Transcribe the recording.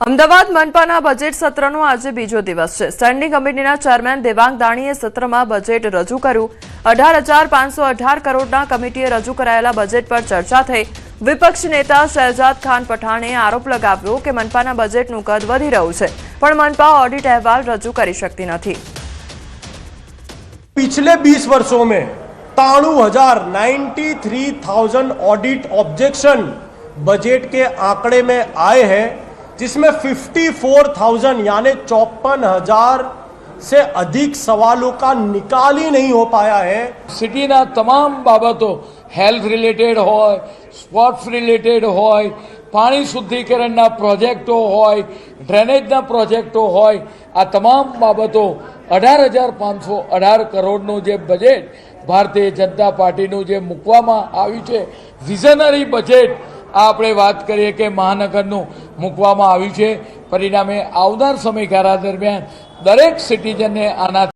Ahmedabad મનપાના budget સત્રનો આજે બીજો દિવસ છે સ્ટેન્ડિંગ કમિટીના ચેરમેન દેવાંગ દાણીએ સત્રમાં બજેટ રજૂ કર્યું અઢાર હજાર પાંચસો અઢાર કરોડના કમિટીએ રજૂ કરાયેલા બજેટ પર ચર્ચા થઈ વિપક્ષ નેતા શહેજાદ ખાન પઠાણે આરોપ લગાવ્યો કે મનપાના બજેટનું કદ વધી રહ્યું છે પણ મનપા ઓડિટ અહેવાલ રજૂ કરી શકતી નથી पिछले 20 वर्षों में ताणु हजार ninety three thousand audit objection budget के आंकड़े में आए हैं जिसमें फिफ्टी फोर थाउजेंड यानी चौपन हजार से अधिक सवालों का निकाल ही नहीं हो पाया है સિટીના તમામ બાબતો હેલ્થ રિલેટેડ હોય સ્પોર્ટ્સ રિલેટેડ હોય પાણી શુદ્ધિકરણના પ્રોજેક્ટો હોય ડ્રેનેજના પ્રોજેક્ટો હોય આ તમામ બાબતો અઢાર હજાર પાંચસો અઢાર કરોડનું જે બજેટ ભારતીય જનતા પાર્ટીનું જે મૂકવામાં આવ્યું છે વિઝનરી બજેટ આ આપણે વાત કરીએ કે મહાનગરનું મૂકવામાં આવ્યું છે. પરિણામે આવનાર સમયગાળા દરમિયાન દરેક સિટીઝનને આના